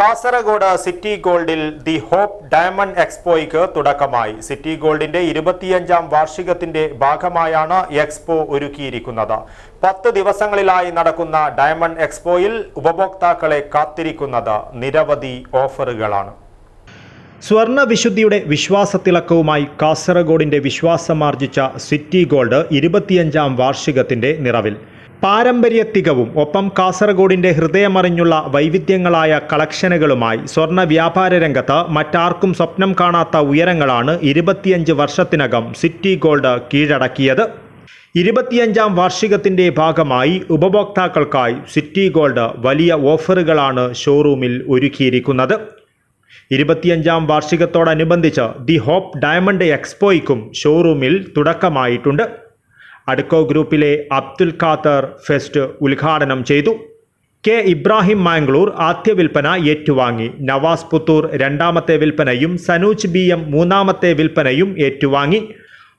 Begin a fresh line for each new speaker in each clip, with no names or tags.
Kasaragod city ഗോൾഡിൽ the hope diamond എക്സ്പോയ്ക്ക് തുടക്കമായി. സിറ്റി ഗോൾഡിന്റെ ഇരുപത്തിയഞ്ചാം വാർഷികത്തിന്റെ ഭാഗമായാണ് എക്സ്പോ ഒരുക്കിയിരിക്കുന്നത്. പത്ത് ദിവസങ്ങളിലായി നടക്കുന്ന ഡയമണ്ട് എക്സ്പോയിൽ ഉപഭോക്താക്കളെ കാത്തിരിക്കുന്നത് നിരവധി ഓഫറുകളാണ്. സ്വർണ വിശുദ്ധിയുടെ വിശ്വാസത്തിളക്കവുമായി കാസർഗോഡിന്റെ വിശ്വാസമാർജിച്ച സിറ്റി ഗോൾഡ് ഇരുപത്തിയഞ്ചാം വാർഷികത്തിന്റെ നിറവിൽ. പാരമ്പര്യത്തികവും ഒപ്പം കാസർഗോഡിന്റെ ഹൃദയമറിഞ്ഞുള്ള വൈവിധ്യങ്ങളായ കളക്ഷനുകളുമായി സ്വർണ വ്യാപാര രംഗത്ത് മറ്റാർക്കും സ്വപ്നം കാണാത്ത ഉയരങ്ങളാണ് ഇരുപത്തിയഞ്ച് വർഷത്തിനകം സിറ്റി ഗോൾഡ് കീഴടക്കിയത്. ഇരുപത്തിയഞ്ചാം വാർഷികത്തിന്റെ ഭാഗമായി ഉപഭോക്താക്കൾക്കായി സിറ്റി ഗോൾഡ് വലിയ ഓഫറുകളാണ് ഷോറൂമിൽ ഒരുക്കിയിരിക്കുന്നത്. ഇരുപത്തിയഞ്ചാം വാർഷികത്തോടനുബന്ധിച്ച് ദി ഹോപ്പ് ഡയമണ്ട് എക്സ്പോയ്ക്കും ഷോറൂമിൽ തുടക്കമായിട്ടുണ്ട്. അഡ്കോ ഗ്രൂപ്പിലെ അബ്ദുൽ ഖാദർ ഫെസ്റ്റ് ഉദ്ഘാടനം ചെയ്തു. കെ ഇബ്രാഹിം മാംഗ്ലൂർ ആദ്യ വിൽപ്പന ഏറ്റുവാങ്ങി. നവാസ് പുത്തൂർ രണ്ടാമത്തെ വിൽപ്പനയും സനൂജ് ബി എം മൂന്നാമത്തെ വിൽപ്പനയും ഏറ്റുവാങ്ങി.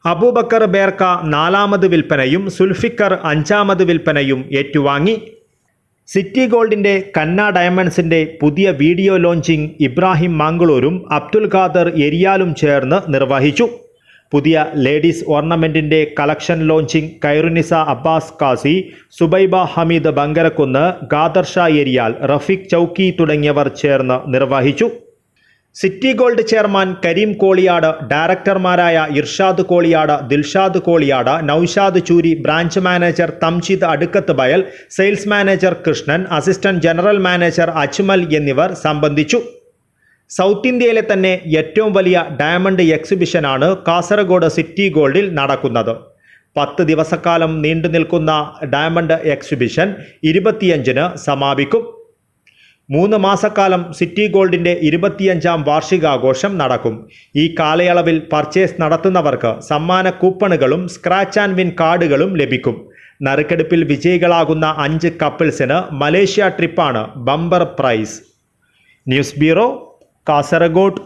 അബൂബക്കർ ബേർക്ക നാലാമത് വിൽപ്പനയും സുൽഫിക്കർ അഞ്ചാമത് വിൽപ്പനയും ഏറ്റുവാങ്ങി. സിറ്റി ഗോൾഡിന്റെ കന്ന ഡയമണ്ട്സിന്റെ പുതിയ വീഡിയോ ലോഞ്ചിംഗ് ഇബ്രാഹിം മാംഗ്ലൂരും അബ്ദുൽ ഖാദർ എരിയാലും ചേർന്ന് നിർവഹിച്ചു. പുതിയ ലേഡീസ് ഓർണമെന്റിന്റെ കളക്ഷൻ ലോഞ്ചിംഗ് കൈറുനിസ അബ്ബാസ് കാസി സുബൈബ ഹമീദ് ബങ്കരക്കുന്ന് ഖാദർ ഷാ എരിയാൽ റഫീഖ് ചൌക്കി തുടങ്ങിയവർ ചേർന്ന് നിർവഹിച്ചു. City gold chairman Kareem Koliyad ഡയറക്ടർമാരായ Irshad Koliyad Dilshad Koliyad Noushad Choori branch manager Thamjid Adukkath Bayal sales manager Krishnan assistant general manager Ajmal എന്നിവർ സംബന്ധിച്ചു. സൗത്ത് ഇന്ത്യയിലെ തന്നെ ഏറ്റവും വലിയ ഡയമണ്ട് എക്സിബിഷനാണ് കാസർഗോഡ് സിറ്റി ഗോൾഡിൽ നടക്കുന്നത്. പത്ത് ദിവസക്കാലം നീണ്ടു നിൽക്കുന്ന ഡയമണ്ട് എക്സിബിഷൻ ഇരുപത്തിയഞ്ചിന് സമാപിക്കും. മൂന്ന് മാസക്കാലം സിറ്റി ഗോൾഡിന്റെ ഇരുപത്തിയഞ്ചാം വാർഷികാഘോഷം നടക്കും. ഈ കാലയളവിൽ പർച്ചേസ് നടത്തുന്നവർക്ക് സമ്മാന കൂപ്പണുകളും സ്ക്രാച്ച് ആൻഡ് വിൻ കാർഡുകളും ലഭിക്കും. നറുക്കെടുപ്പിൽ വിജയികളാകുന്ന അഞ്ച് കപ്പിൾസിന് മലേഷ്യ ട്രിപ്പാണ് bumper prize. News bureau Kasaragod